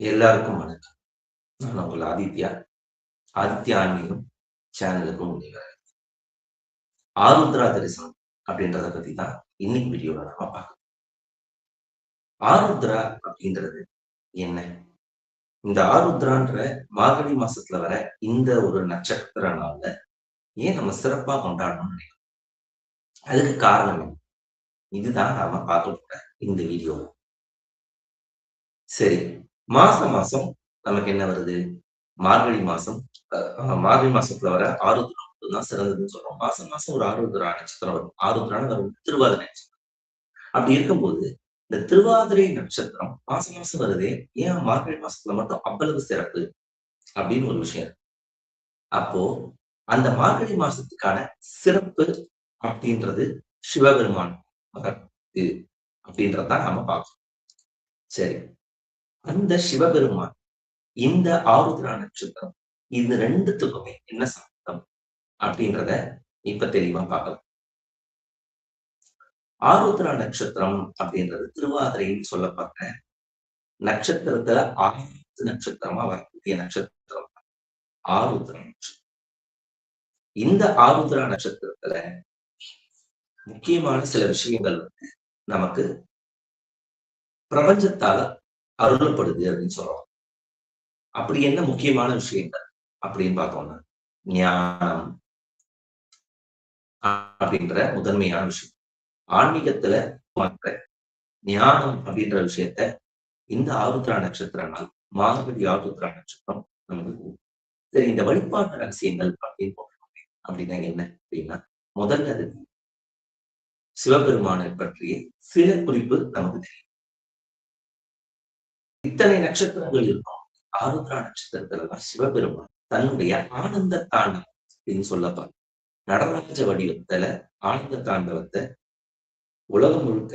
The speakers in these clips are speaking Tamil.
எல்லாருக்கும் வணக்கம். நான் உங்கள் ஆதித்யா. ஆதித்யா ஆன்மீகம் சேனலுக்கு உங்களை ஆருத்ரா தரிசனம் அப்படின்றத பத்தி தான் இன்னைக்கு வீடியோல நாம பார்க்கலாம். ஆருத்ரா அப்படின்றது என்ன? இந்த ஆருத்ரான்ற மார்கழி மாசத்துல வர இந்த ஒரு நட்சத்திர நாள்ல ஏன் நம்ம சிறப்பா கொண்டாடணும்னு நினைக்கிறோம்? அதுக்கு காரணம் என்ன? இதுதான் நாம பார்க்க போற இந்த வீடியோ. சரி. மாச மாசம் நமக்கு என்ன வருது? மார்கழி மாசம் மார்கழி மாசத்துல வர ஆருத்ரா மட்டும்தான் சிறந்ததுன்னு சொல்றோம். மாசம் மாசம் ஒரு ஆருத்ரா நட்சத்திரம் வரும். ஆருத்ரான வரும் திருவாதிரை நட்சத்திரம். அப்படி இருக்கும்போது, இந்த திருவாதிரை நட்சத்திரம் மாசம் மாசம் வருதே, ஏன் மார்கழி மாசத்துல மட்டும் அவ்வளவு சிறப்பு? அப்படின்னு ஒரு விஷயம் இருக்கு. அப்போ அந்த மார்கழி மாசத்துக்கான சிறப்பு அப்படின்றது சிவபெருமான் இது அப்படின்றத நாம பார்க்கணும். சரி. அந்த சிவபெருமான் இந்த ஆருத்ரா நட்சத்திரம் இது ரெண்டுத்துக்குமே என்ன சம்பந்தம்? அப்படின்றத இப்ப தெளிவா பார்க்கலாம். ஆருத்ரா நட்சத்திரம் அப்படின்றது திருவாதிரைன்னு சொல்லப்பட்ட நட்சத்திரத்துல ஆயிரத்து நட்சத்திரமா வரக்கூடிய நட்சத்திரம் ஆருத்ரா நட்சத்திரம். இந்த ஆருத்ரா நட்சத்திரத்துல முக்கியமான சில விஷயங்கள் வந்து நமக்கு பிரபஞ்சத்தால அருளப்படுது அப்படின்னு சொல்றோம். அப்படி என்ன முக்கியமான விஷயங்கள் அப்படின்னு பார்த்தோம்னா, ஞானம் அப்படின்ற முதன்மையான விஷயம். ஆன்மீகத்துல மற்ற ஞானம் அப்படின்ற விஷயத்த இந்த ஆருத்ரா நட்சத்திர நாள் மார்கழி ஆருத்ரா நட்சத்திரம் நமக்கு சரி இந்த வழிபாட்டு ரகசியங்கள் அப்படின்னு அப்படின்னா என்ன அப்படின்னா முதல்ல சிவபெருமானை பற்றிய சில குறிப்பு நமக்கு தெரியும். இத்தனை நட்சத்திரங்கள் இருக்கும். ஆருத்ரா நட்சத்திரத்துலதான் சிவபெருமான் தன்னுடைய ஆனந்த தாண்டவம் அப்படின்னு சொல்லப்பாரு. நடராஜ வடிவத்துல ஆனந்த தாண்டவத்தை உலகம் முழுக்க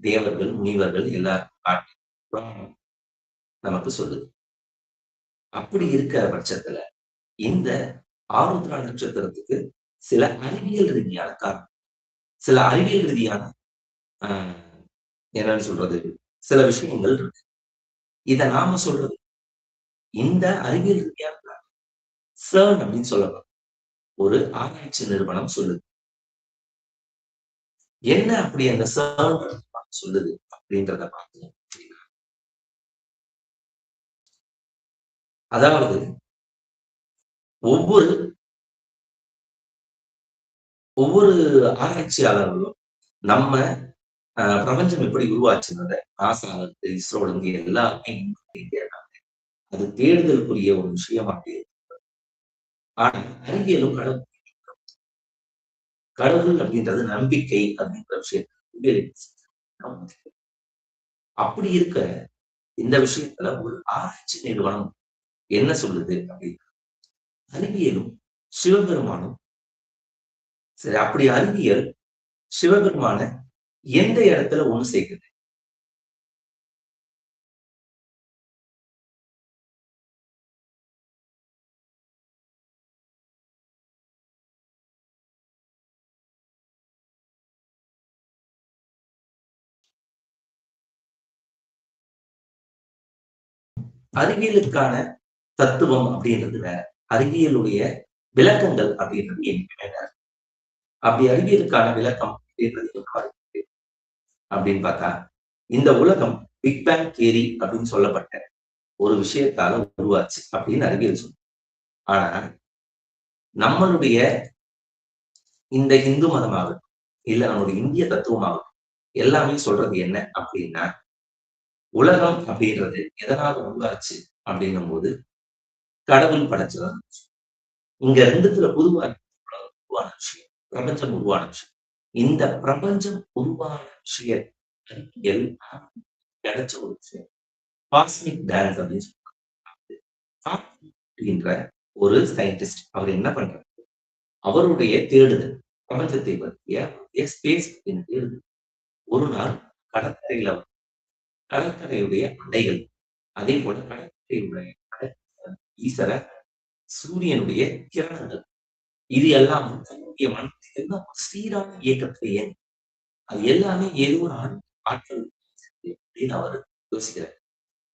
தேவர்கள், முனிவர்கள் எல்லாரும் காட்டி புராணம் நமக்கு சொல்லுது. அப்படி இருக்கிற பட்சத்துல இந்த ஆருத்ரா நட்சத்திரத்துக்கு சில அறிவியல் ரீதியான காரணம் சில அறிவியல் ரீதியான ஆஹ் என்னன்னு சொல்றது சில விஷயங்கள் இருக்கு இத நாம சொல்றது. இந்த அறிவியல் ரீதியான சர்ன் அப்படின்னு சொல்லலாம் ஒரு ஆராய்ச்சி நிறுவனம் சொல்லுது. என்ன அப்படி அந்த சர்ன் சொல்லுது அப்படின்றத பார்த்தோம் அதாவது ஒவ்வொரு ஒவ்வொரு ஆராய்ச்சியாளர்களும் நம்ம பிரபஞ்சம் எப்படி உருவாச்சுன்றத நாசா இஸ்ரோல இருந்து எல்லாருமே அது தேடுதலுக்குரிய ஒரு விஷயமா ஆனா அறிவியலும் கடவுள் கடவுள் அப்படின்றது நம்பிக்கை அப்படின்ற விஷயத்த அப்படி இருக்க இந்த விஷயத்துல ஒரு ஆராய்ச்சி நிறுவனம் என்ன சொல்லுது அப்படின்னா அறிவியலும் சிவபெருமானும் சரி அப்படி அறிவியல் சிவபெருமான எந்த இடத்துல ஒண்ணு சேர்க்குது? அறிவியலுக்கான தத்துவம் அப்படின்றது வேற. அறிவியலுடைய விளக்கங்கள் அப்படின்றது என்னைக்குமே வேற. அப்படி அறிவியலுக்கான விளக்கம் அப்படின்றது அப்படின்னு பார்த்தா இந்த உலகம் பிக் பேங் கேரி அப்படின்னு சொல்லப்பட்ட ஒரு விஷயத்தால உருவாச்சு அப்படின்னு அறிவியல் சொல்லும் ஆனா நம்மளுடைய இந்த இந்து மதமாகட்டும் இல்ல நம்மளுடைய இந்திய தத்துவமாகட்டும் எல்லாமே சொல்றது என்ன அப்படின்னா உலகம் அப்படின்றது எதனால உருவாச்சு அப்படின்னும் போது கடவுள் படைச்சதான் இங்க ரெண்டுத்துல பொதுவாக உருவான விஷயம் பிரபஞ்சம் உருவான விஷயம். இந்த பிரபஞ்சம் உருவான விஷயம் கிடைச்ச ஒரு விஷயம். காஸ்மிக் டான்ஸ் அப்படின்னு சொல்றாங்க. அப்படின்ற ஒரு சயின்டிஸ்ட் அவர் என்ன பண்றாரு? அவருடைய தேடுதல் பிரபஞ்சத்தை பற்றிய ஸ்பேஸ் தேடுதல். ஒரு நாள் கடற்கரையில கடற்கரையுடைய அலைகள் அதே போல கடற்கரையுடைய ஈசர சூரியனுடைய கிரணங்கள் இது எல்லாம் தன்னுடைய மனத்தில் எல்லாம் சீரான இயக்கத்தை அது எல்லாமே ஏதோ ஒரு ஆற்றல் அப்படின்னு அவர் யோசிக்கிறார்.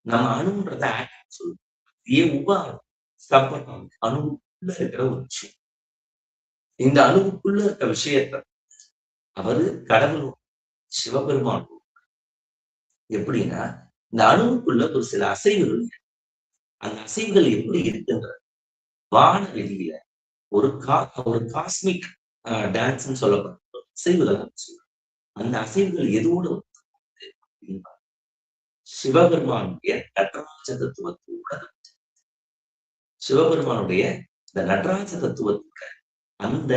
நம்ம அணுன்றத ஆக்ட் சொல்லுவோம். ஏ உபாரம் ஸ்தப்பம் அணுவுக்குள்ள இருக்கிற ஒரு விஷயம். இந்த அணுவுக்குள்ள இருக்க விஷயத்த அவரு கடவுள் சிவபெருமான் எப்படின்னா இந்த அணுவுக்குள்ள ஒரு சில அசைவுகள் அந்த அசைவுகள் எப்படி இருக்குன்ற வானவெளியில ஒரு கா ஒரு காஸ்மிக் டான்ஸ்ன்னு சொல்லப்பட்ட அசைவுகள் அந்த அசைவுகள் எதோடு சிவபெருமானுடைய நடராஜ தத்துவத்தோட சிவபெருமானுடைய இந்த நடராஜ தத்துவத்தோட அந்த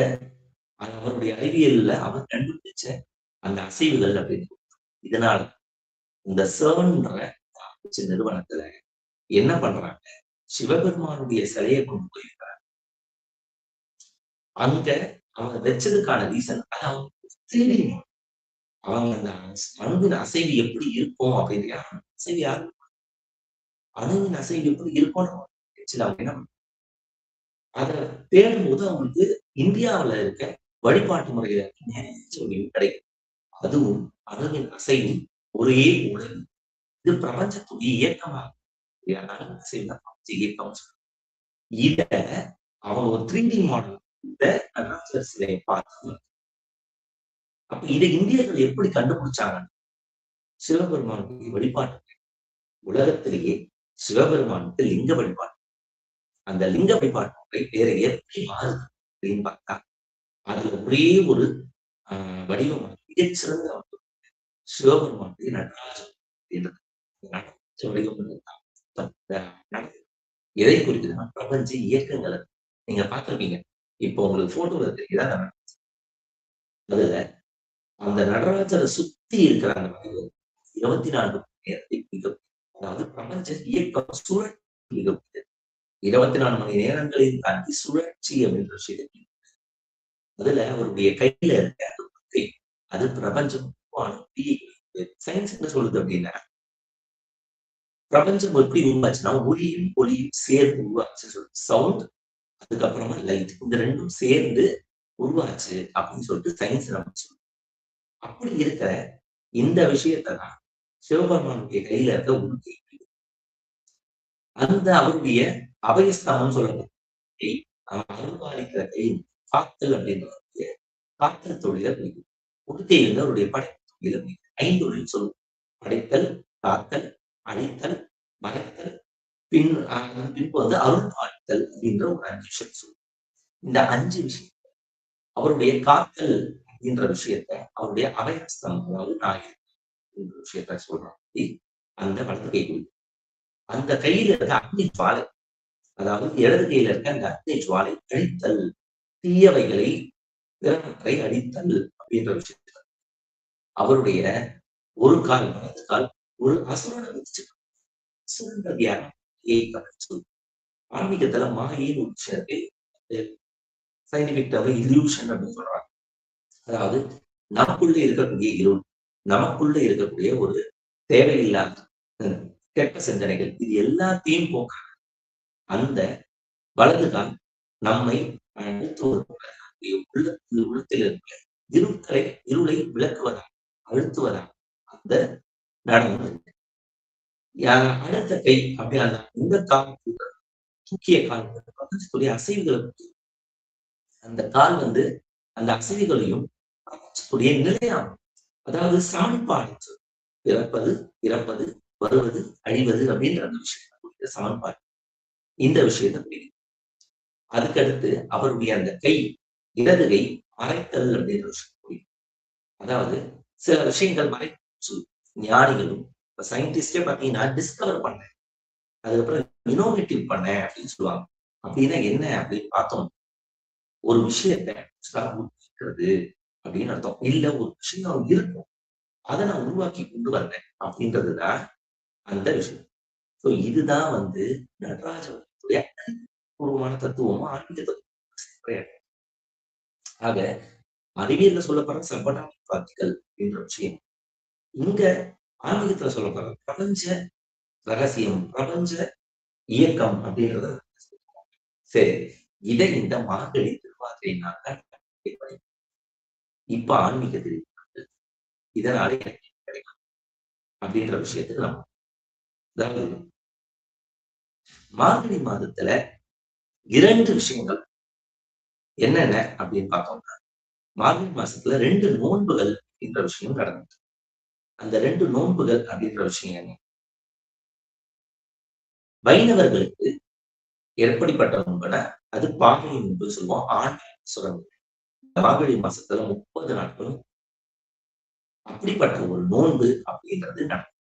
அவருடைய அறிவியல்ல அவர் கண்டுபிடிச்ச அந்த அசைவுகள் அப்படின்னு இதனால இந்த சர்ன்ற நிறுவனத்துல என்ன பண்றாங்க? சிவபெருமானுடைய சிலையை கொண்டு போய் அங்க அவங்க வச்சதுக்கான ரீசன் அதாவது அவங்க அந்த அணுவின் அசைவு எப்படி இருக்கும் அப்படின்னு அசைவு யாரு? அணுவின் அசைவு எப்படி இருக்கும் அப்படின்னா அத அதை தேடும் போது அவங்களுக்கு இந்தியாவில இருக்க வழிபாட்டு முறையில சொல்லி கிடைக்கும். அதுவும் அணுவின் அசைவும் ஒரே உடல். இது பிரபஞ்சத்துடைய இயக்கமாக. இயக்கம் இத அவங்க ஒரு த்ரீ டி மாடல் இந்த அருணாச்சல சிலையை பார்த்து அப்ப இதை இந்தியர்கள் எப்படி கண்டுபிடிச்சாங்கன்னு? சிவபெருமானுக்கு வழிபாட்டு உலகத்திலேயே சிவபெருமானுக்கு லிங்க வழிபாடு. அந்த லிங்க வழிபாட்டு முறை வேற எப்படி மாறுது அப்படின்னு பார்த்தா அதுல ஒரே ஒரு வடிவம் மிகச்சிறந்த சிவபெருமானுடைய நடராஜன் வடிவம் எதை குறிக்குதுன்னா பிரபஞ்ச இயக்கங்களை. நீங்க பார்த்திருப்பீங்க. இப்போ உங்களுக்கு போட்டோல தெரியுதா? அதுல அந்த நடராஜரை சுத்தி இருக்கிற அந்த மனிதர் இருபத்தி நான்கு நேரத்தை அதாவது பிரபஞ்ச இயக்கம் சுழற்சி இருபத்தி நாலு மணி நேரங்களில் தாண்டி சுழற்சி அப்படின்ற விஷயம் அதுல அவருடைய கையில இருக்க அது பிரபஞ்சம் சயின்ஸ் என்ன சொல்லுது அப்படின்னா பிரபஞ்சம் எப்படி உருவாச்சுன்னா ஒளியும் ஒளியும் சேர்ந்து உருவாச்சு சவுண்ட் அதுக்கப்புறமா லைட் இந்த ரெண்டும் சேர்ந்து உருவாச்சு அப்படின்னு சொல்லிட்டு சயின்ஸ் நம்ம சொல்லுவோம் அப்படி இருக்கிற இந்த விஷயத்தை தான் சிவபெருமானுடைய கையில இருக்க உறுதி அந்த அவருடைய அபயஸ்தானம் சொல்லணும் அருள்பாலிக்கிற கை காத்தல் அப்படின்ற காத்தல் தொழில பிடிக்கும் உடுக்கை இருந்து அவருடைய படைப்பு தொழில பிடிக்கும் ஐந்தொழில் சொல்லுவோம் படைத்தல் காத்தல் அழித்தல் மறைத்தல் பின் பின்பு வந்து அருள் அப்படின்ற ஒரு அஞ்சு விஷயம் சொல்லுவோம் இந்த அஞ்சு விஷயம் அவருடைய காத்தல் அப்படின்ற விஷயத்த அவருடைய அபயஸ்தம் அதாவது நாயகன் என்ற விஷயத்த சொல்றான். அந்த வலது கை அந்த கையில இருக்க அக்னி ஜுவாலை அதாவது இடது கையில இருக்க அந்த அக்னி ஜுவாலை அழித்தல் தீயவைகளை பிறனத்தை அழித்தல் அப்படின்ற விஷயத்த அவருடைய ஒரு கால் வலது கால் ஒரு அசுரனை வச்சு அசுரன்றது யாரும் ஆன்மீகத்துல மாயின் ஒரு விஷயத்தை சயின்டிபிக் இல்யூஷன் அப்படின்னு சொல்றாங்க. அதாவது நமக்குள்ள இருக்கக்கூடிய இருள் நமக்குள்ள இருக்கக்கூடிய ஒரு தேவையில்லாத கெட்ட சிந்தனைகள் இது எல்லாத்தையும் போக்க அந்த வலதுதான் நம்மை உள்ளத்தில் உள்ளத்தில் இருக்கிற இருட்களை இருளை விளக்குவதா அழுத்துவதா அந்த நடனம் அடுத்த கை அப்படி அந்த இந்த கால் தூக்கிய கால் பக்கத்துக்குரிய அசைவுகளை அந்த கால் வந்து அந்த அசைவுகளையும் கூடிய நிலையாகும். அதாவது சமன்பாடு பிறப்பது இறப்பது வருவது அழிவது அப்படின்ற அந்த விஷயத்த சமன்பாடு இந்த விஷயத்தை அதுக்கடுத்து அவருடைய அந்த கை இடது கை மறைத்தல் அப்படின்ற விஷயம் அதாவது சில விஷயங்கள் மறை ஞானிகளும் இப்ப சயின்டிஸ்டே பாத்தீங்கன்னா டிஸ்கவர் பண்ணேன். அதுக்கப்புறம் இனோவேட்டிவ் பண்ணேன் அப்படின்னு சொல்லுவாங்க. அப்படின்னா என்ன அப்படின்னு பார்த்தோம். ஒரு விஷயத்த இருக்கிறது அப்படின்னு அர்த்தம். இல்ல ஒரு விஷயம் இருக்கும். அதை நான் உருவாக்கி கொண்டு வந்தேன் அப்படின்றதுதான் அந்த விஷயம். ஸோ இதுதான் வந்து நடராஜனுடைய பூர்வமான தத்துவமும் ஆன்மீக தத்துவம் ஆக அறிவியல்ல சொல்லப்படுற சம்பனா பிராப்திகள் அப்படின்ற விஷயம். இங்க ஆன்மீகத்துல சொல்லப்படுற பிரபஞ்ச ரகசியம் பிரபஞ்ச இயக்கம் அப்படின்றத சரி இதை இந்த மார்கழி திருவாதிரையினால இப்ப ஆன்மீகத்தில் இதனால கிடைக்கும் அப்படின்ற விஷயத்துக்கு நம்ம அதாவது மார்கழி மாதத்துல இரண்டு விஷயங்கள் என்னென்ன அப்படின்னு பார்த்தோம்னா மார்கழி மாசத்துல ரெண்டு நோன்புகள் என்ற விஷயம் நடந்தது அந்த ரெண்டு நோன்புகள் அப்படின்ற விஷயம் வைணவர்களுக்கு எப்படிப்பட்ட நோன்புனா அது பாகை நோன்பு சொல்லுவோம் ஆண் சுரங்கு. மார்கழி மாசத்துல முப்பது நாட்களும் அப்படிப்பட்ட ஒரு நோன்பு அப்படின்றது நடக்கும்.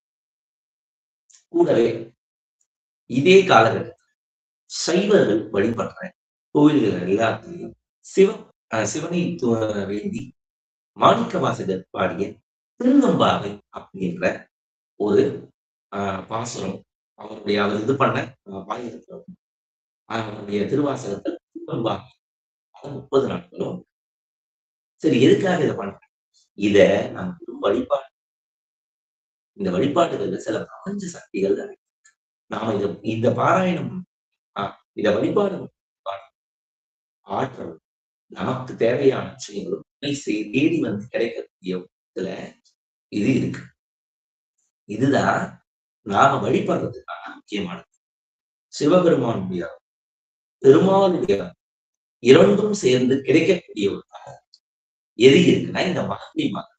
கூடவே இதே காலகட்டத்தில் சைவர்கள் வழிபடுற கோயில்கள் எல்லாத்தையும் சிவ சிவனை வேண்டி மாணிக்க வாசகர் பாடிய திருநம்பாவை அப்படின்ற ஒரு பாசுரம் அவருடைய அவர் இது பண்ண பாடியிருக்கிறோம் அவருடைய திருவாசகத்தில் திருநம்பாவை முப்பது நாட்களும். சரி எதுக்காக இதை பண்றேன் இத நாம் வழிபாடு. இந்த வழிபாடுகள்ல சில பிரபஞ்ச சக்திகள் நாம இத இந்த பாராயணம் இத வழிபாடு ஆற்றல் நமக்கு தேவையான விஷயங்களும் தேடி வந்து கிடைக்கக்கூடிய இதுல இது இருக்கு. இதுதான் நாம வழிபடுறதுக்கான முக்கியமானது. சிவபெருமானுடைய பெருமானுடைய இரண்டும் சேர்ந்து கிடைக்கக்கூடிய ஒரு எது இருக்குன்னா இந்த மார்கழி மாதம்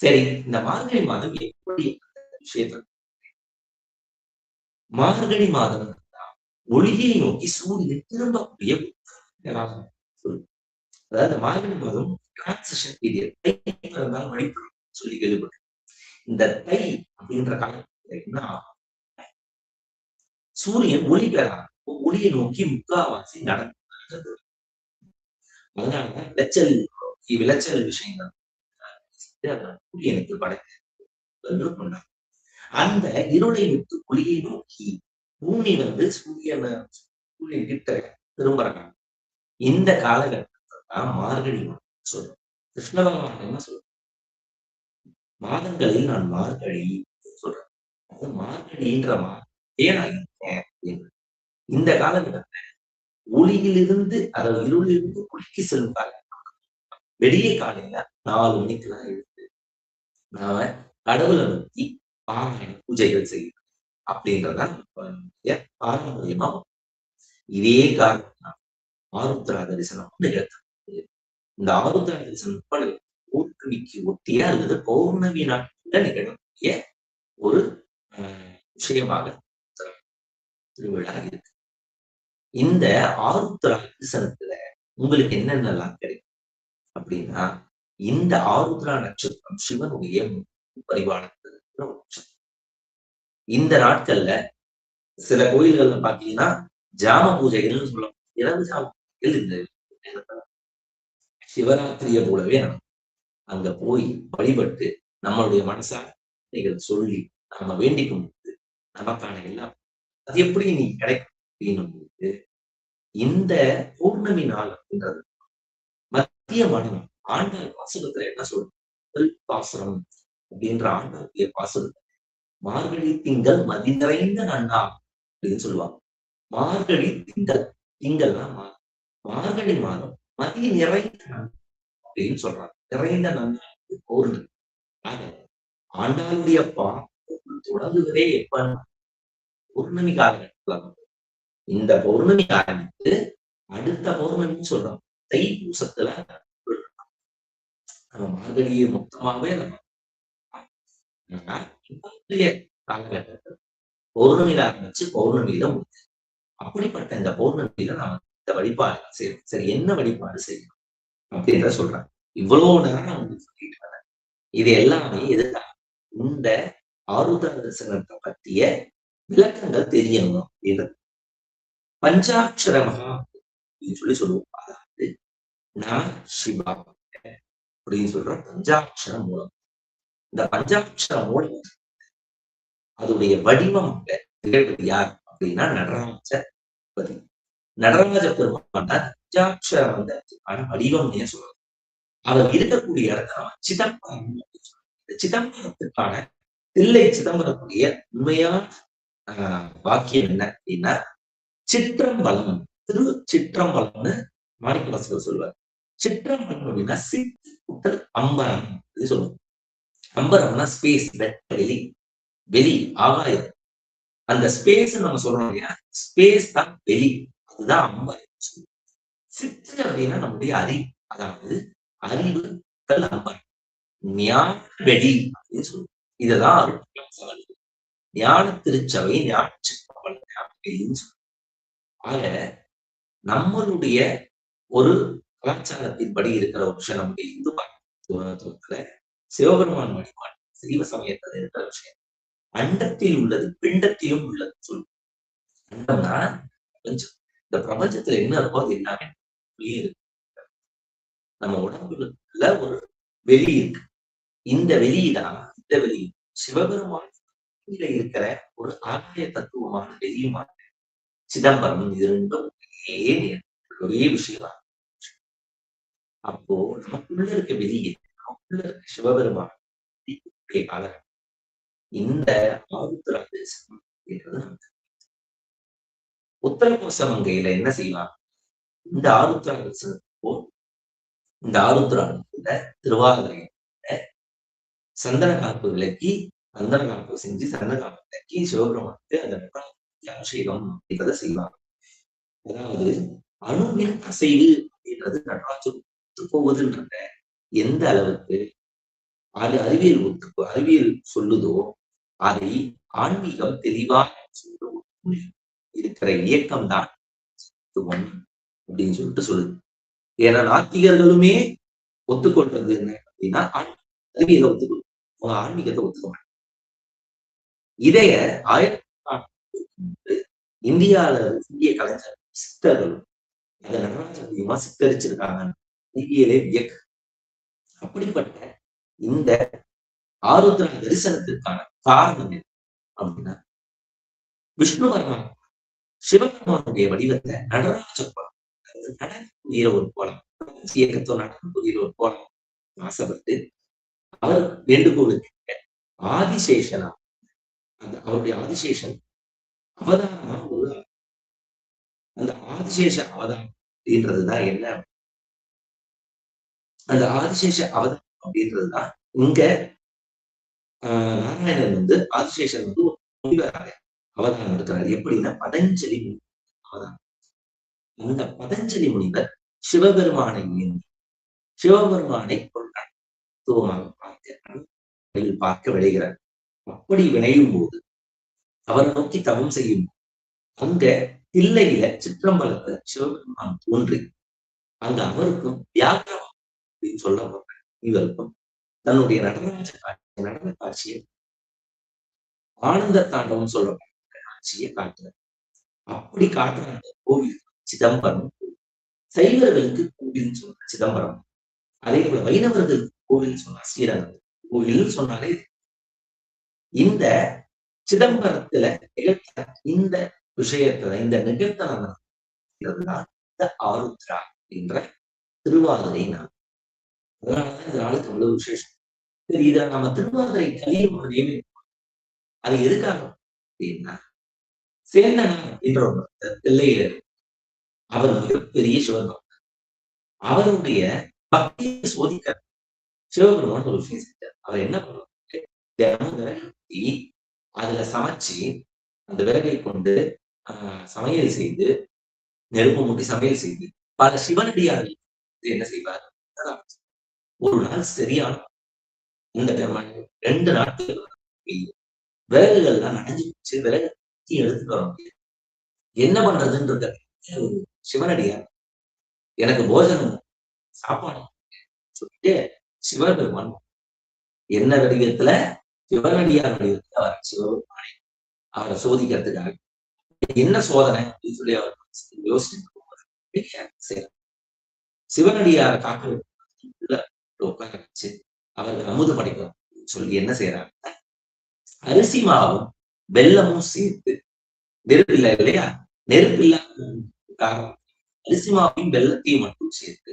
சரி இந்த மார்கழி மாதம் எப்படி விஷயத்த மார்கழி மாதம் ஒளியை நோக்கி சூரியன் திரும்பக்கூடிய அதாவது மார்கழி மாதம் டிரான்சிஷன் பீரியட் வழிபடும் சொல்லி கேள்விப்பட்டேன் இந்த தை அப்படின்ற காலத்துல என்ன சூரியன் ஒளி பெறாங்க ஒளியை நோக்கி முக்காவாசி நடந்தது அதனால விளைச்சல் விளைச்சல் விஷயங்கள் சூரியனுக்கு படைக்க அந்த இருளை விட்டு ஒளியை நோக்கி பூமி வந்து சூரியனை சூரியன் கிட்ட திரும்புறாங்க. இந்த காலகட்டத்தை தான் மார்கழி சொல்றோம் கிருஷ்ணபகவான் என்ன சொல்ற மாதங்களில் நான் மார்கழி சொல்றேன். அது மார்கழின்ற ஏன் இந்த காலகட்டத்துல ஒளியிலிருந்து அதாவது இருளிலிருந்து குளிக்கு செல்லும் காலம் வெளியே காலையில நாலு மணிக்கெல்லாம் எழுந்து நாம கடவுளை நோக்கி பாராயண பூஜைகள் செய்யணும் அப்படின்றதான் பாரம்பரியமா இதே காரணம் ஆருத்ரா தரிசனம் நிகழ்த்தது இந்த ஆருத்ரா தரிசனம் ஊக்குவிக்கு ஒட்டியா அல்லது பௌர்ணமி நாட்கள்ல நிகழக்கூடிய ஒரு விஷயமாக திருவிழா இருக்கு இந்த ஆருத்ரா நட்சத்திரத்துல உங்களுக்கு என்னென்னலாம் கிடைக்கும் அப்படின்னா இந்த ஆருத்ரா நட்சத்திரம் சிவனுடைய பரிவானத்தில் இந்த நாட்கள்ல சில கோயில்கள்ல பாத்தீங்கன்னா ஜாம பூஜைகள்னு சொல்லலாம் இரவு ஜாம பூஜைகள் இந்த சிவராத்திரிய போலவே அங்க போய் வழிபட்டு நம்மளுடைய மனசா சொல்லி நம்ம வேண்டிக்கும் போது நமக்கான எல்லாம் அது எப்படி நீ கிடைக்கும் அப்படின்னு இந்த பௌர்ணமி நாள் அப்படின்றது. மத்திய மனம் ஆண்டாள் பாசுரத்துல என்ன சொல்றது? பாசுரம் அப்படின்ற ஆண்டாளுடைய பாசுரத்தை மார்கழி திங்கள் மதி நிறைந்த நன்னா அப்படின்னு சொல்லுவாங்க. மார்கழி திங்கள் திங்கள்னா மார்கழி மாதம் மதி நிறைந்த அப்படின்னு சொல்றாங்க. நிறைந்த நன்மை பௌர்ணமி ஆக ஆண்டாளுடைய பா தொடங்குவதே எப்ப? பௌர்ணமி காலகட்டத்துல இந்த பௌர்ணமி ஆரம்பித்து அடுத்த பௌர்ணமின்னு சொல்றோம். தைப்பூசத்துல நம்ம மார்கழியை மொத்தமாகவே நம்ம காலகட்டத்தில் பௌர்ணமியில ஆரம்பிச்சு பௌர்ணமியில முடிச்சு அப்படிப்பட்ட இந்த பௌர்ணமியில நாம இந்த வழிபாடு செய்யணும். சரி என்ன வழிபாடு செய்யணும் அப்படின்றத சொல்றாங்க. இவ்வளவு நேரம் நான் உங்களுக்கு சொல்லிட்டு வரேன். இது எல்லாமே எதுக்காக இந்த ஆருத தரிசனத்தை பற்றிய விளக்கங்கள் தெரியணும் இது பஞ்சாட்சர மகா அப்படின்னு சொல்லி சொல்லுவோம். அதாவது நான் சிவா அப்படின்னு சொல்ற பஞ்சாட்சர மூலம். இந்த பஞ்சாட்சர மூலம் அதோடைய வடிவம் திகழ்வது யார் அப்படின்னா நடராஜ பதி. நடராஜ பெருமான் பஞ்சாட்சர மந்திரத்துக்கான வடிவம்னே சொல்லலாம். அவர் இருக்கக்கூடிய இடத்துல சிதம்பரம் சிதம்பரத்துக்கான தில்லை சிதம்பரத்துடைய உண்மையான வாக்கியம் என்ன அப்படின்னா சிற்றம்பலம் திரு சிற்றம்பலம்னு மாணிக்கவாசகர் சொல்வார் சிற்றம்பலம் அப்படின்னா சித்து கூட்டல் அம்பரம் சொல்லுவோம் அம்பரம்னா ஸ்பேஸ் வெளி வெளி ஆகாயம். அந்த ஸ்பேஸ் நம்ம சொல்றோம் இல்லையா? ஸ்பேஸ் தான் வெளி அதுதான் அம்பரம். சித்து அப்படின்னா நம்முடைய அறிவு அதாவது அறிவு கல் ஞான வெளி அப்படின்னு சொல்லுவோம். இததான் அருள். ஞான திருச்சபை ஞான சிற்பங்கள் ஆக நம்மளுடைய ஒரு கலாச்சாரத்தின் படி இருக்கிற ஒரு விஷயம் நம்முடைய இந்து மதத்துல சிவபெருமான் வழிபாடு சைவ சமயத்தில் இருக்கிற விஷயம். அண்டத்தில் உள்ளது பிண்டத்திலும் உள்ளது சொல்லு அண்டம்னா பிரபஞ்சம். இந்த பிரபஞ்சத்துல என்ன இருக்கோ அது எல்லாமே இருக்கு. நம்ம உடம்புல ஒரு வெளி இருக்கு. இந்த வெளியிதான் இந்த வெளி சிவபெருமான் இருக்கிற ஒரு ஆலய தத்துவமான வெளியுமான சிதம்பரம் இது ரெண்டும் ஒரே ஒரே விஷயம் அப்போ நமக்குள்ள இருக்க வெளியே நமக்குள்ள இருக்க சிவபெருமான் வெளியே காலகட்டம். இந்த ஆருத்ரா தேசம் அப்படின்றது நமக்கு என்ன செய்வாங்க இந்த ஆருத்ரா தேசம் இந்த ஆருத்ரால திருவாதிரை சந்தன காப்பு விளக்கி சந்தன காப்பு செஞ்சு சந்தன காப்பு விலக்கி சிவபெருமானுக்கு அந்த அபிஷேகம் அப்படின்றத செய்வாங்க. அதாவது அணுவின் அசைவு அப்படின்றது நடராஜர் ஒத்து போவதுன்றத எந்த அளவுக்கு அது அறிவியல் ஒத்து அறிவியல் சொல்லுதோ அதை ஆன்மீகம் தெளிவாக சொல்ல இருக்கிற இயக்கம் தான் அப்படின்னு சொல்லிட்டு சொல்லுது. ஏன்னா நாத்திகர்களுமே ஒத்துக்கொள்றது என்ன அப்படின்னா ஆன்மீக அறிவியலை ஒத்துக்கொள்ளும். அவங்க ஆன்மீகத்தை ஒத்துக்க இதைய ஆயிரத்தி இந்தியால இந்திய கலைஞர் சித்தர்களும் அதை நடராஜ சித்தரிச்சிருக்காங்க அறிவியலே வியக்கு அப்படிப்பட்ட இந்த ஆருத்ர தரிசனத்திற்கான காரணம் என்ன அப்படின்னா விஷ்ணு பகவான் சிவபெருமானுடைய வடிவத்தை நடராஜ கோலம் நடக்கக்கூடிய ஒரு கோலம் இயக்கத்தோ நடக்கக்கூடிய ஒரு கோலம் ஆசைப்பட்டு அவர் வேண்டுகோளுக்கு ஆதிசேஷனா? அந்த அவருடைய ஆதிசேஷன் அவதாரமா ஒரு அந்த ஆதிசேஷ அவதாரம் அப்படின்றதுதான் என்ன அந்த ஆதிசேஷ அவதாரம் அப்படின்றதுதான் இங்க ஆஹ் நாராயணன் வந்து ஆதிசேஷன் வந்து ஒரு முனிவராக அவதாரம் இருக்கிறார் எப்படின்னா பதஞ்சலி அவதாரம். அந்த பதஞ்சலி முனிவர் சிவபெருமானை ஏந்தி சிவபெருமானை கொண்டாடுவமாக பார்க்க பார்க்க விளைகிறார் அப்படி விளையும் போது அவர் நோக்கி தவம் செய்யும் அங்க தில்லையில சிற்றம்பலத்துல சிவபெருமான் தோன்றி அங்க அவருக்கும் வியாகரம் அப்படின்னு சொல்ல இவருக்கும் தன்னுடைய நடராஜ காட்சி நடன காட்சியை ஆனந்த தாண்டவம் சொல்ல காட்சியை காட்டுறார் அப்படி காட்டுற அந்த கோவில் சிதம்பரம். சைவர்களுக்கு கோவில்னு சொன்ன சிதம்பரம். அதே போல வைணவர்களுக்கு கோவில் சொன்னா ஸ்ரீரங்கம். கோவில்னு சொன்னாலே இந்த சிதம்பரத்துல நிகழ்த்த இந்த விஷயத்துல இந்த நிகழ்த்தன இந்த ஆருத்ரா என்ற திருவாதிரை நான் அதனாலதான் இந்த நாளுக்கு அவ்வளவு விசேஷம். சரி இதை நம்ம திருவாதிரை கலியும் நியமிப்போம் அது எதுக்காக அப்படின்னா சேந்தனா என்ற ஒருத்தர் தில்லையில அவர் மிகப்பெரிய சிவபெருமான். அவருடைய பக்தியை சோதிக்க சிவபெருமான் ஒரு விஷயம் செஞ்சார். அவர் என்ன பண்ணுவாங்க விறகு அதுல சமைச்சு அந்த விறகை கொண்டு ஆஹ் சமையல் செய்து நெருப்பு மூட்டி சமையல் செய்து பல சிவனடியார்கள் என்ன செய்வார் ஒரு நாள் சரியான இந்த ரெண்டு நாட்கள் விறகுகள்லாம் நனைஞ்சு வச்சு விறகு எடுத்துட்டு வர முடியாது என்ன பண்றதுன்றது சிவனடியார். எனக்கு போஜனம் சாப்பாடு. சொல்லிட்டு சிவபெருமான் என்ன வடிவத்துல? சிவனடியார் வடிவத்துல அவர் சிவபெருமானை அவரை சோதிக்கிறதுக்காக. என்ன சோதனை அப்படின்னு சொல்லி அவர் யோசிச்சு சிவனடியார காக்க உட்கார வச்சு அவருக்கு அமுது படைக்கிறோம் சொல்லி என்ன செய்யறாங்க அரிசி மாவும் வெள்ளமும் சேர்த்து நெருப்பு இல்லை இல்லையா? நெருப்பு இல்லாத காரணம். அரிசிமாவையும் வெள்ளத்தையும் மட்டும் சேர்த்து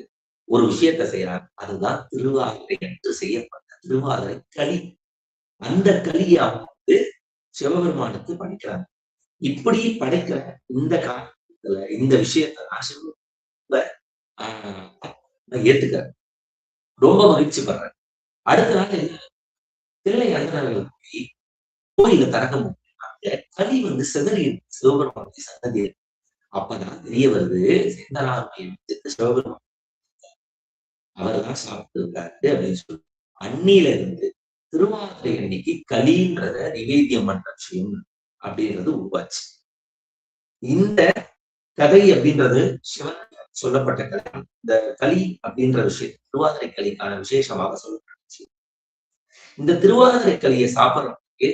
ஒரு விஷயத்த செய்யறாங்க அதுதான் திருவாதிரை என்று செய்யப்பட்ட திருவாதிரை களி. அந்த களியை வந்து சிவபெருமானுக்கு படைக்கிறாங்க இப்படி படைக்கிற இந்த காலத்துல இந்த விஷயத்த நான் ஏத்துக்கிறேன் ரொம்ப மகிழ்ச்சி படுறேன் அடுத்த நாள் என்ன? தில்லை அந்தனர்கள் போய் கோயில தரகம் களி வந்து சிதறி இருக்கு சிவபெருமானுடைய இருக்கு அப்பதான் தெரிய வருது செந்தனார்மையை சிவபெருமான். அவர் தான் சாப்பிட்டு அப்படின்னு சொல்லி அன்னியில இருந்து திருவாதிரை அன்னைக்கு கலின்றத நிவேத்தியம் பண்ற விஷயம் அப்படின்றது உருவாச்சு. இந்த கதை அப்படின்றது சிவன் சொல்லப்பட்ட கதை. இந்த களி அப்படின்ற விஷயம் திருவாதிரை களிக்கான விசேஷமாக சொல்லப்பட்டுச்சு. இந்த திருவாதிரை களியை சாப்பிட்றவங்களுக்கு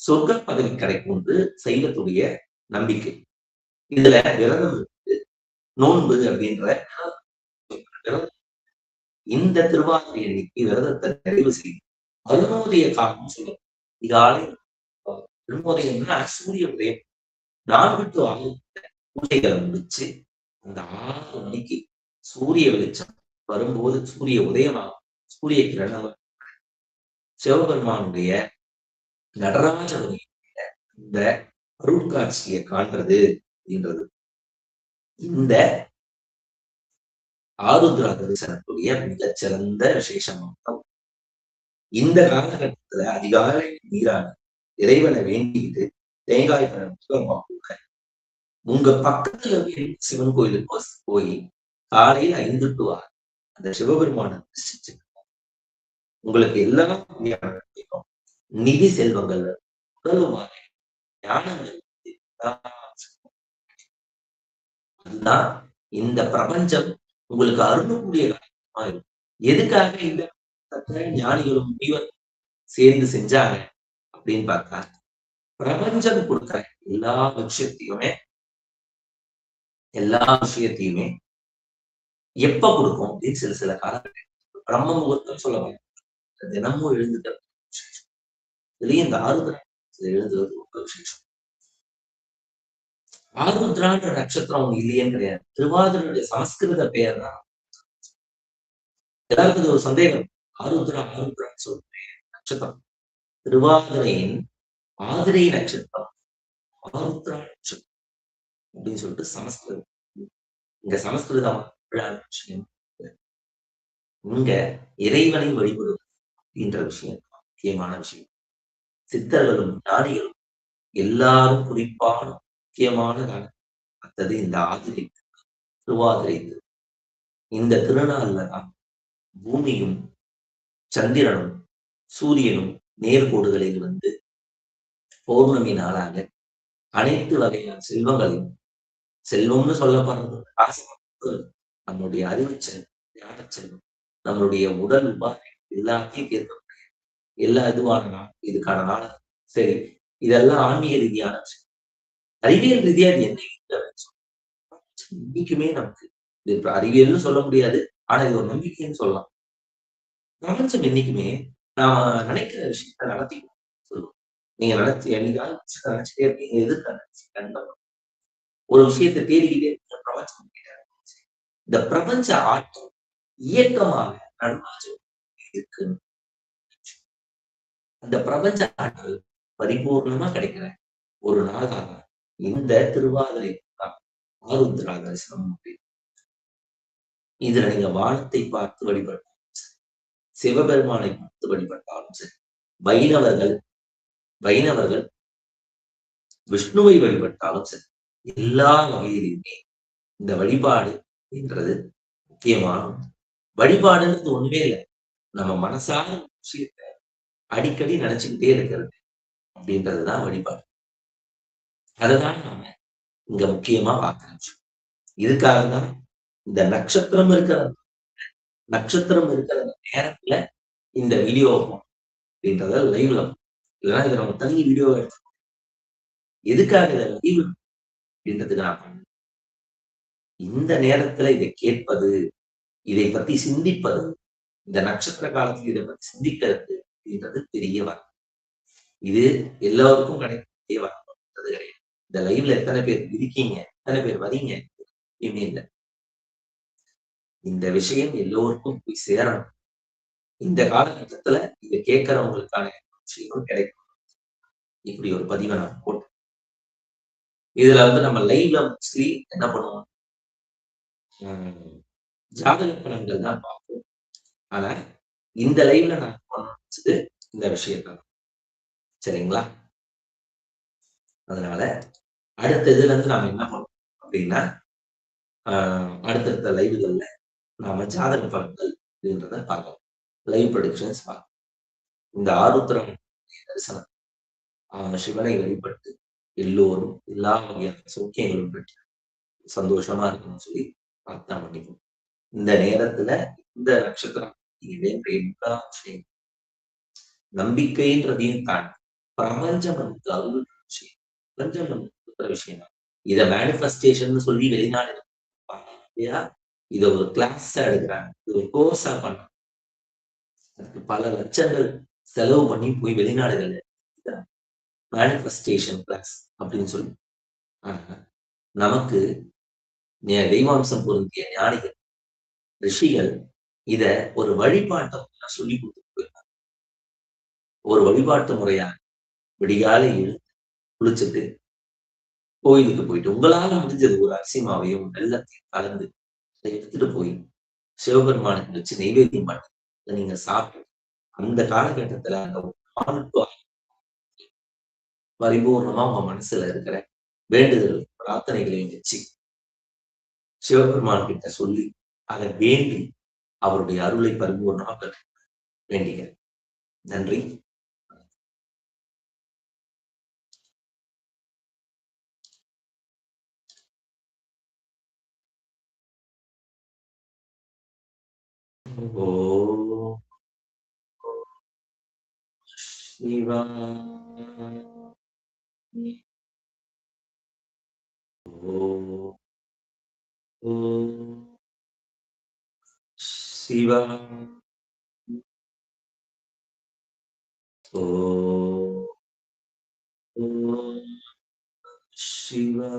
சொர்க்க பதவி கிடைக்கும் என்று சைவத்துடைய நம்பிக்கை. இதுல விரதம் நோன்பு அப்படின்ற விரதம் இந்த திருவாதிரை அன்னைக்கு விரதத்தை நிறைவு செய்து அருணோதய காலம் சொல்லும். அதிகாலை அருணோதயம்னா சூரிய உதயம் நான்கு டு ஆறு பூஜைகளை முடிச்சு அந்த ஆறு மணிக்கு சூரிய வெளிச்சம் வரும்போது சூரிய உதயமாகும் சூரிய கிரணம் சிவபெருமானுடைய நடராஜ இந்த அருட்காட்சியை காண்றது அப்படின்றது. இந்த ஆருத்ரா தரிசனத்துடைய மிகச்சிறந்த விசேஷமாகும். இந்த காலகட்டத்துல அதிகாலை நீரான இறைவனை வேண்டியது தேங்காய் பழம் உங்க பக்கத்துல சிவன் கோயிலுக்கு போய் காலையில் ஐந்து டு ஆறு அந்த சிவபெருமான உங்களுக்கு எல்லாம் நிதி செல்வங்கள் உடலுமான ஞானங்கள் அதுதான் இந்த பிரபஞ்சம் உங்களுக்கு அருணக்கூடிய காரியமா இருக்கும். எதுக்காக இந்த ஞானிகளும் முனிவர் சேர்ந்து செஞ்சாங்க அப்படின்னு பார்த்தா பிரபஞ்சம் கொடுக்குற எல்லா விஷயத்தையுமே எல்லா விஷயத்தையுமே எப்ப கொடுக்கும் அப்படின்னு சில சில காலங்கள் பிரம்ம முகூர்த்தம் சொல்ல தினமும் எழுந்துட்டு இதுலயும் இந்த ஆறுதல் எழுதுறது ரொம்ப விசேஷம். ஆருத்ரான்ற நட்சத்திரம் அவங்க இல்லையேன்னு கிடையாது. திருவாதிரனுடைய சமஸ்கிருத பெயர் தான் எல்லாருக்கும் ஒரு சந்தேகம். ஆருத்ரா ஆருத்ரான்னு சொல்ற நட்சத்திரம். திருவாதிரையின் ஆதிரை நட்சத்திரம் ஆருத்ரா நட்சத்திரம் அப்படின்னு சொல்லிட்டு சமஸ்கிருதம். இங்க சமஸ்கிருதம் விஷயம் இங்க இறைவனை வழிபடுவது அப்படின்ற விஷயம் முக்கியமான விஷயம். சித்தர்களும் ஞானிகளும் எல்லாரும் குறிப்பான முக்கியமான அடுத்தது இந்த ஆதிரை திருவாதிரை இந்த திருநாள்ல தான் பூமியும் சந்திரனும் சூரியனும் நேர்கோடுகளில் வந்து பௌர்ணமி நாளாக அனைத்து வகையான செல்வங்களையும் செல்வம்னு சொல்லப்படுறது ஆசை நம்மளுடைய அறிவு செல்வம் செல்வம் நம்மளுடைய உடல் உபாதை எல்லாத்தையும் கேட்கக்கூடிய எல்லா இதுவான நாள். இதுக்கான நாள் சரி இதெல்லாம் ஆன்மீக ரீதியான விஷயம் அறிவியல் ரீதியா அது என்ன இன்னைக்குமே நமக்கு. இது அறிவியல்னு சொல்ல முடியாது. ஆனா இது ஒரு நம்பிக்கைன்னு சொல்லலாம். பிரபஞ்சம் என்னைக்குமே நாம நினைக்கிற விஷயத்த நடத்தி சொல்லுவோம் நீங்க நினைச்சு என்னைக்காவது நினைச்சிட்டே இருக்கீங்க எதிர்க்க ஒரு விஷயத்தை தேடிக்கிட்டே இருக்க பிரபஞ்சம் இந்த பிரபஞ்ச ஆற்றல் இயக்கமாக இருக்கு அந்த பிரபஞ்ச ஆற்றல் பரிபூர்ணமா கிடைக்கிற ஒரு நாளாக இந்த திருவாதிரை ஆருத்ரா தரிசனம் இதுல நீங்க வானத்தை பார்த்து வழிபட்டாலும் சிவபெருமானை பார்த்து வழிபட்டாலும் சரி வைணவர்கள் வைணவர்கள் விஷ்ணுவை வழிபட்டாலும் சரி எல்லா வகையிலுமே இந்த வழிபாடு என்றது முக்கியமான வழிபாடுன்றது ஒண்ணுமே இல்லை. நம்ம மனசான விஷயத்த அடிக்கடி நினைச்சுக்கிட்டே இருக்கிறது அப்படின்றதுதான் வழிபாடு. அதுதான் நாம இங்க முக்கியமா பார்க்கணும் இதுக்காக தான் இந்த நட்சத்திரம் இருக்கிற நட்சத்திரம் இருக்கிற நேரத்துல இந்த வீடியோ அப்படின்றத லைவ்ல இல்லைன்னா இதை நம்ம தனி வீடியோ எடுத்து எதுக்காக இதை லைவ் அப்படின்றதுக்கு நான் இந்த நேரத்துல இதை கேட்பது இதை பத்தி சிந்திப்பது இந்த நட்சத்திர காலத்துல இதை பத்தி சிந்திக்கிறது அப்படின்றது பெரிய வரம். இது எல்லோருக்கும் கிடைக்கக்கூடிய வரம்ன்றது கிடையாது. இந்த லைவ்ல எத்தனை பேர் இருக்கீங்க எத்தனை பேர் வரீங்க எதுவுமே இல்லை. இந்த விஷயம் எல்லோருக்கும் போய் சேரணும். இந்த காலகட்டத்துல இதை கேட்கறவங்களுக்கான விஷயம் கிடைக்கும். இப்படி ஒரு பதிவை நான் போட்டேன். இதுல வந்து நம்ம லைவ்ல மோஸ்ட்லி என்ன பண்ணுவோம்? ஜாதக பலன்கள் தான் பார்ப்போம். ஆனா இந்த லைவ்ல நான் பண்ணது இந்த விஷயத்தான். சரிங்களா? அதனால அடுத்த இதுல இருந்து நாம என்ன பண்ணணும் அப்படின்னா ஆஹ் அடுத்தடுத்த லைவ்கள்ல நாம ஜாதக பலன்கள் அப்படின்றத பார்க்கலாம். லைவ் ப்ரொடிக்ஷன்ஸ் பார்க்கலாம். இந்த ஆருத்ரம் தரிசனம் ஆஹ் சிவனை வழிபட்டு எல்லோரும் எல்லா வகையான சௌக்கியங்களும் பெற்று சந்தோஷமா இருக்கணும்னு சொல்லி பிரார்த்தனை பண்ணிக்கணும். இந்த நேரத்துல இந்த நட்சத்திரம் நீங்க வேண்ட எல்லா விஷயம் நம்பிக்கைன்றதையும் தாண்டி பிரபஞ்சம் நமக்கு அருள் பிரபஞ்சம் நமக்கு ஒரு விஷயம் இத இதை மேனிஃபெஸ்டேஷன் சொல்லி வெளிநாடு இல்லையா? இத ஒரு கிளாஸா எடுக்கிறாங்க. இது ஒரு கோர்ஸா பண்ண அதுக்கு பல லட்சங்கள் செலவு பண்ணி போய் வெளிநாடுகள் மேனிஃபெஸ்டேஷன் கிளாஸ் அப்படின்னு சொல்லி. ஆனா நமக்கு தெய்வாம்சம் பொருந்திய ஞானிகள் ரிஷிகள் இத ஒரு வழிபாட்டை சொல்லி கொடுத்து போயிருக்காங்க ஒரு வழிபாட்டு முறையா விடிகாலை எழுந்து குளிச்சுட்டு கோயிலுக்கு போயிட்டு உங்களால முடிஞ்சது ஒரு அரிசிமாவையும் வெள்ளத்தையும் கலந்து எடுத்துட்டு போய் சிவபெருமானுக்கு வச்சு நெய்வேத்தியம் பண்ணி நீங்க சாப்பிட்டு அந்த காலகட்டத்துல அந்த பரிபூர்ணமா உங்க மனசுல இருக்கிற வேண்டுதல் பிரார்த்தனைகளையும் வச்சு சிவபெருமான் கிட்ட சொல்லி அதை வேண்டி அவருடைய அருளை பரிபூர்ணமாக வேண்டிகிறேன். நன்றி. ஓ சிவா ஓ சிவா ஓ சிவா